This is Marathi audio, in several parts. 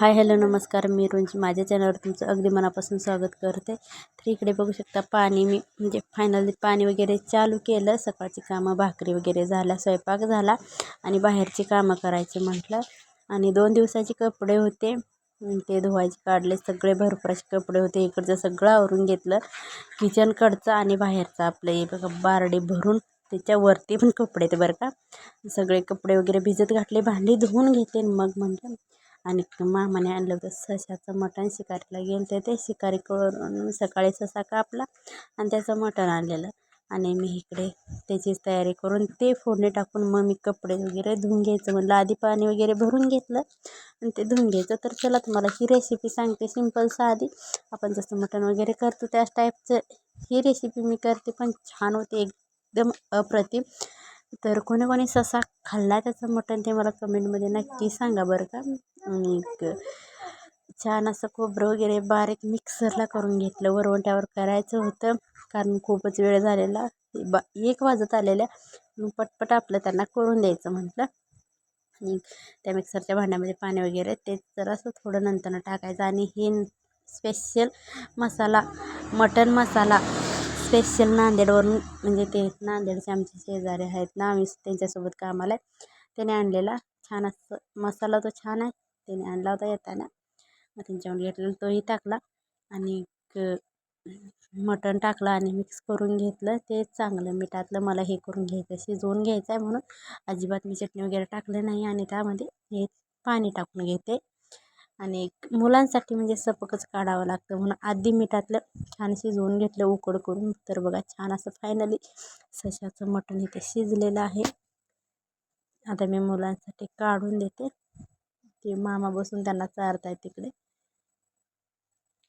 हाय हॅलो नमस्कार. मी रुंची माझ्या चॅनलवर तुमचं अगदी मनापासून स्वागत करते. तर इकडे बघू शकता पाणी मी म्हणजे फायनली पाणी वगैरे चालू केलं. सकाळची कामं भाकरी वगैरे झाल्या स्वयंपाक झाला आणि बाहेरची कामं करायची म्हटलं. आणि दोन दिवसाचे कपडे होते. ते धुवायचे काढले. सगळे भरपूर असे कपडे होते. इकडचं सगळं आवरून घेतलं. किचनकडचं आणि बाहेरचं आपलं. हे बघा बारडी भरून त्याच्यावरती पण कपडे ते बरं का. सगळे कपडे वगैरे भिजत घातले भांडी धुवून घेते मग म्हटलं आणि मामाने आणलं होतं सशाचं मटण शिकारीला गेलं ते. शिकारी करून सकाळी ससा कापला आणि त्याचं मटण आणलेलं. आणि मी इकडे त्याचीच तयारी करून ते फोडणी टाकून मग मी कपडे वगैरे धुवून घ्यायचं. म्हटलं आधी पाणी वगैरे भरून घेतलं आणि ते धुवून घ्यायचं. तर चला तुम्हाला ही रेसिपी सांगते सिंपल साधी. आपण जसं मटण वगैरे करतो त्याच टाईपचं ही रेसिपी मी करते. पण छान होते एकदम अप्रतिम. तर कोणी कोणी ससा खाल्ला आहे त्याचं मटण ते मला कमेंटमध्ये नक्की सांगा बरं का. आणि छान असं खोबरं वगैरे बारीक मिक्सरला करून घेतलं. वरवंट्यावर करायचं होतं. कारण खूपच वेळ झालेला. बा एक वाजत आलेल्या. पटपट आपलं त्यांना करून द्यायचं म्हटलं. आणि त्या मिक्सरच्या भांड्यामध्ये पाणी वगैरे ते जरासं थोडं नंतरनं टाकायचं. आणि हे special masala mutton masala special नांदेडवरून म्हणजे ते नांदेडचे आमचे शेजारी आहेत ना आम्ही त्यांच्यासोबत कामाला आहे. त्याने आणलेला छान असं मसाला तो छान आहे. त्याने आणला होता येताना. मग त्यांच्यावर घेतलेला तोही टाकला. आणि मटण टाकलं आणि मिक्स करून घेतलं. ते चांगलं मिठातलं मला हे करून घ्यायचं शिजवून घ्यायचं आहे म्हणून. अजिबात मी चटणी वगैरे टाकलं नाही आणि त्यामध्ये हे पाणी टाकून घेते. आणि मुलांसाठी म्हणजे सपकच काढावं लागतं. म्हणून आधी मिठातलं छान शिजवून घेतलं उकड करून. तर बघा छान असं फायनली सशाचं मटण इथे शिजलेलं आहे. आता मी मुलांसाठी काढून देते. ते मामा बसून त्यांना चारत आहे तिकडे.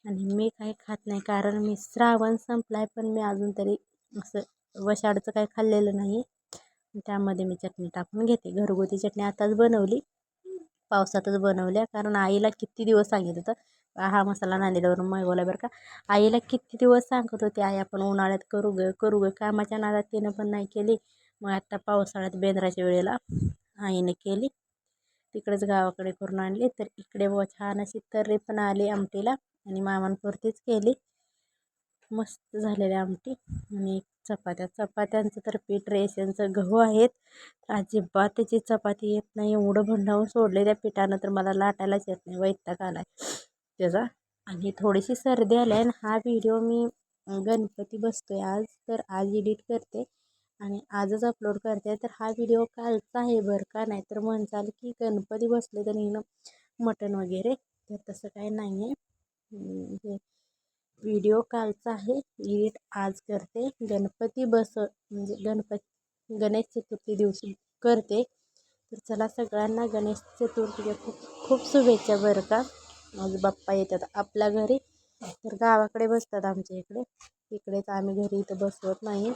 आणि मी काही खात नाही कारण मी श्रावण संपलाय आहे पण मी अजून तरी असं वशाडचं काही खाल्लेलं नाही त्यामध्ये मी चटणी टाकून घेते. घरगुती चटणी आताच बनवली. पावसातच बनवल्या. कारण आईला किती दिवस सांगित होतं हा मसाला नांदेडवरून मागवला बरं का. आईला किती दिवस सांगत होते आई आपण उन्हाळ्यात करू ग करू ग. कामाच्या नादात तिनं पण नाही केली. मग आत्ता पावसाळ्यात बेंद्राच्या वेळेला आईने केली. तिकडेच गावाकडे करून आणली. तर इकडे व छान अशी तर्री पण आली आमटीला आणि मामांपुरतीच केली. मस्त झालेली आमटी आणि चपात्या. चपात्यांचं तर पीठ रेशनचं गहू आहेत. अजिबात त्याची चपाती येत नाही. एवढं भंडावून सोडले त्या पिठानं तर मला लाटायलाच येत नाही. वैताग आला आहे त्याचा. आणि थोडीशी सर्दी आली आहे आणि हा व्हिडिओ मी गणपती बसतो आहे आज. तर आज एडिट करते. आणि आजच अपलोड करते. तर हा व्हिडिओ कालचा आहे बरं का? नाही तर म्हणचाल की गणपती बसले तर हिनं मटण वगैरे. तर तसं काही नाही आहे व्हिडिओ कालचा आहे. एडिट आज करते. गणपती बस म्हणजे गणपती गणेश चतुर्थी दिवशी करते. तर चला सगळ्यांना गणेश चतुर्थीच्या खूप खूप शुभेच्छा बरं का. आज बाप्पा येतात आपल्या घरी. तर गावाकडे बसतात आमच्या इकडे. इकडेच आम्ही घरी इथं बसवत नाही.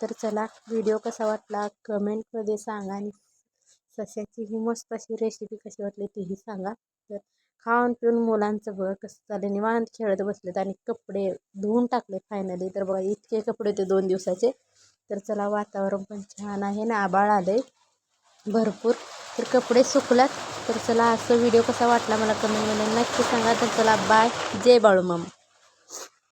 तर चला व्हिडिओ कसा वाटला कमेंटमध्ये सांगा आणि सशाची ही मस्त अशी रेसिपी कशी वाटली तीही सांगा. तर खाऊन पिऊन मुलांचं बघ कसं चालेल निवांत खेळत बसलेत आणि कपडे धुवून टाकले फायनली तर बघा इतके कपडे होते दोन दिवसाचे. तर चला वातावरण पण छान आहे ना आबाळ आलं आहे भरपूर. तर कपडे सुकलात तर चला असं व्हिडिओ कसा वाटला मला कमेंटमध्ये नक्की सांगा. तर चला बाय जय बाळू मामा